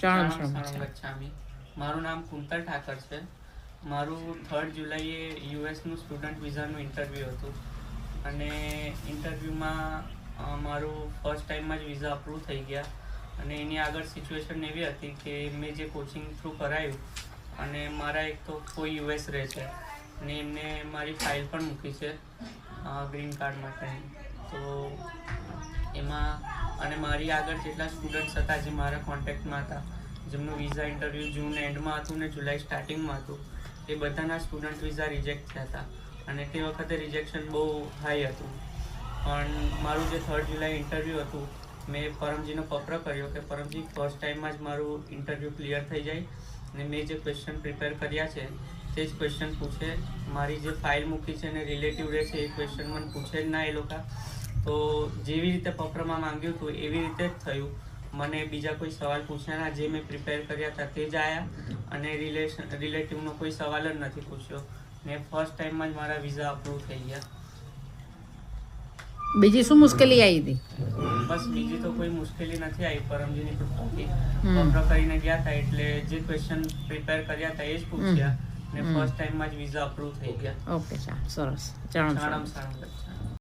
ચાણમ ગચ્છામી. મારું નામ કુંતલ ઠાકર છે. મારું થર્ડ જુલાઈએ યુએસનું સ્ટુડન્ટ વિઝાનું ઇન્ટરવ્યૂ હતું. અને ઇન્ટરવ્યૂમાં મારું ફર્સ્ટ ટાઈમમાં જ વિઝા અપ્રૂવ થઈ ગયા. અને એની આગળ સિચ્યુએશન એવી હતી કે મેં જે કોચિંગ થ્રુ કરાયું અને મારા એક તો કોઈ યુએસ રહે છે. અને એમને મારી ફાઇલ પણ મૂકી છે ગ્રીન કાર્ડ માટે. તો એમાં અને મારી આગળ જેટલા સ્ટુડન્ટ્સ હતા જે મારા કોન્ટેક્ટમાં હતા, જેમનું વિઝા ઇન્ટરવ્યૂ જૂન એન્ડમાં હતું ને જુલાઈ સ્ટાર્ટિંગમાં હતું, એ બધાના સ્ટુડન્ટ વિઝા રિજેક્ટ થયા હતા. અને તે વખતે રિજેક્શન બહુ હાઈ હતું. પણ મારું જે થર્ડ જુલાઈ ઇન્ટરવ્યૂ હતું, મેં પરમજીનો પત્ર કર્યો કે પરમજી ફર્સ્ટ ટાઈમમાં જ મારું ઇન્ટરવ્યૂ ક્લિયર થઈ જાય અને મેં જે ક્વેશ્ચન પ્રિપેર કર્યા છે, તે જ ક્વેશ્ચન પૂછે. મારી જે ફાઇલ મૂકી છે અને રિલેટિવ રહે છે, એ ક્વેશ્ચન મને પૂછે જ ના એ લોકો. તો જેવી રીતે પત્રમાં માંગ્યું હતું એવી રીતે જ થયું. મને બીજા કોઈ સવાલ પૂછ્યાના જે મેં પ્રિપેર કર્યા હતા તે જ આવ્યા અને રિલેશન રિલેટિવનો કોઈ સવાલ જ નથી પૂછ્યો. ને ફર્સ્ટ ટાઈમમાં જ મારા વિઝા અપ્રૂવ થઈ ગયા. બીજી શું મુશ્કેલી આવી હતી? બસ બીજી તો કોઈ મુશ્કેલી નથી આવી પરમજીની કૃપાથી હમ. કરીને ગયા હતા એટલે જે ક્વેશ્ચન પ્રિપેર કર્યા હતા એ જ પૂછ્યા. ને ફર્સ્ટ ટાઈમમાં જ વિઝા અપ્રૂવ થઈ ગયા. ઓકે સરસ. સાણમ ગચ્છામી.